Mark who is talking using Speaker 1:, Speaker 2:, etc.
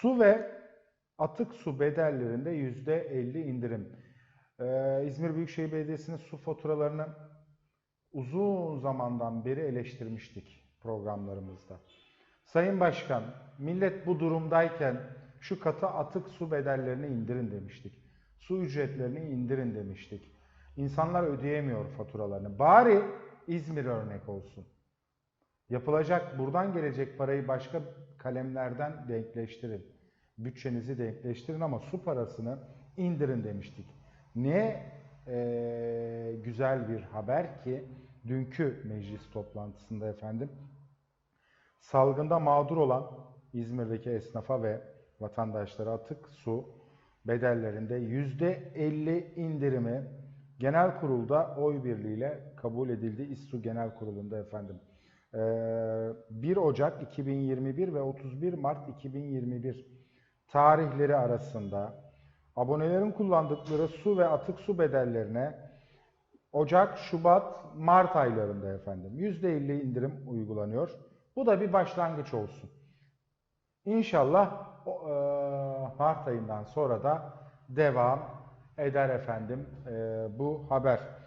Speaker 1: Su ve atık su bedellerinde %50 indirim. Ee, İzmir Büyükşehir Belediyesi'nin su faturalarını uzun zamandan beri eleştirmiştik programlarımızda. Sayın Başkan, millet bu durumdayken şu katı atık su bedellerini indirin demiştik. Su ücretlerini indirin demiştik. İnsanlar ödeyemiyor faturalarını. Bari İzmir örnek olsun. Yapılacak, buradan gelecek parayı başka kalemlerden denkleştirin. Bütçenizi denkleştirin ama su parasını indirin demiştik. Ne eee, güzel bir haber ki dünkü meclis toplantısında efendim salgında mağdur olan İzmir'deki esnafa ve vatandaşlara atık su bedellerinde %50 indirimi genel kurulda oy birliğiyle kabul edildi. İSSU Genel Kurulu'nda efendim. Ee, 1 Ocak 2021 ve 31 Mart 2021 tarihleri arasında abonelerin kullandıkları su ve atık su bedellerine Ocak, Şubat, Mart aylarında efendim %50 indirim uygulanıyor. Bu da bir başlangıç olsun. İnşallah e, Mart ayından sonra da devam eder efendim e, bu haber.